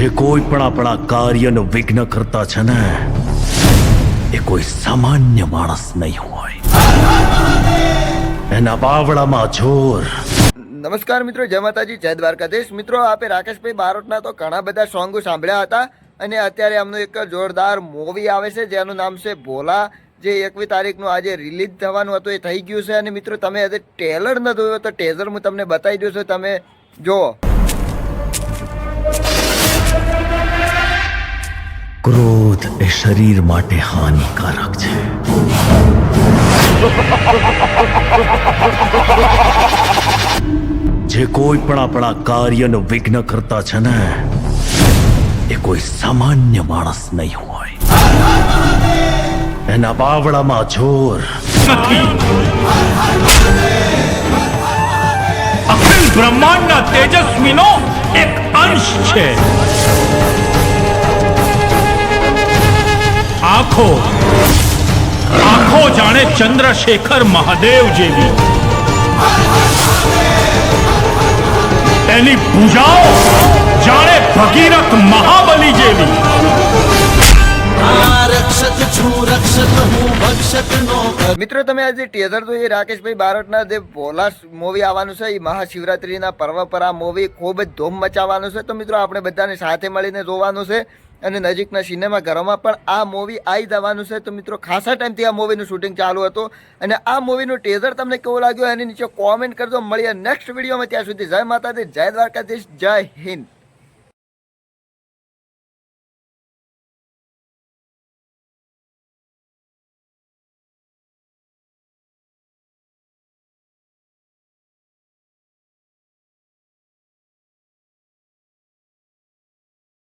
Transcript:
જે કોઈ પણ આપણા કાર્યનું વિઘ્ન કરતા છે ને, એ કોઈ સામાન્ય માણસ નહીં હોય. એના બાવળામાં જોર. નમસ્કાર મિત્રો, જય માતાજી, જય દ્વારકાધીશ. મિત્રો, આપે રાકેશભાઈ બારોટના તો ઘણા બધા સોંગો સાંભળ્યા હતા અને અત્યારે એમનું એક જોરદાર મૂવી આવે છે, જેનું નામ છે ભોલા. જે એકવી તારીખનું આજે રિલીઝ થવાનું હતું, એ થઈ ગયું છે. અને મિત્રો, તમે આજે ટેલર ન જોયો તો ટેઝર હું તમને બતાવી દઉં છું. તમે જુઓ. ક્રોધ એ શરીર માટે હાનિકારક છે. જે કોઈ પણ આપણા કાર્યનું વિઘ્ન કરતા છે ને, એ કોઈ સામાન્ય માણસ નહીં હોય. એના બાવળામાં જોર. અખિલ બ્રહ્માંડના તેજસ્વીનો એક અંશ છે. આંખો. આંખો જાણે ચંદ્રશેખર મહાદેવ જેવી. તેની પૂજાઓ જાણે ભગીરથ મહાબલી જેવી. મિત્રો તમે આજે ટેઝર તો એ રાકેશભાઈ બારોટના જે ભોલા મૂવી આવવાનું છે એ મહાશિવરાત્રિના પર્વ પર આ મૂવી ખૂબ જ ધૂમ મચાવવાનું છે. તો મિત્રો આપણે બધાને સાથે મળીને જોવાનું છે. અને નજીકના સિનેમા ઘરોમાં પણ આ મૂવી આવી જવાનું છે. તો મિત્રો, ખાસા ટાઈમથી આ મૂવીનું શૂટિંગ ચાલુ હતું. અને આ મૂવીનું ટેઝર તમને કેવું લાગ્યું એની નીચે કોમેન્ટ કરજો. મળીએ નેક્સ્ટ વિડીયોમાં ત્યાં સુધી જય માતાજી, જય દ્વારકાધીશ, જય હિન્દ.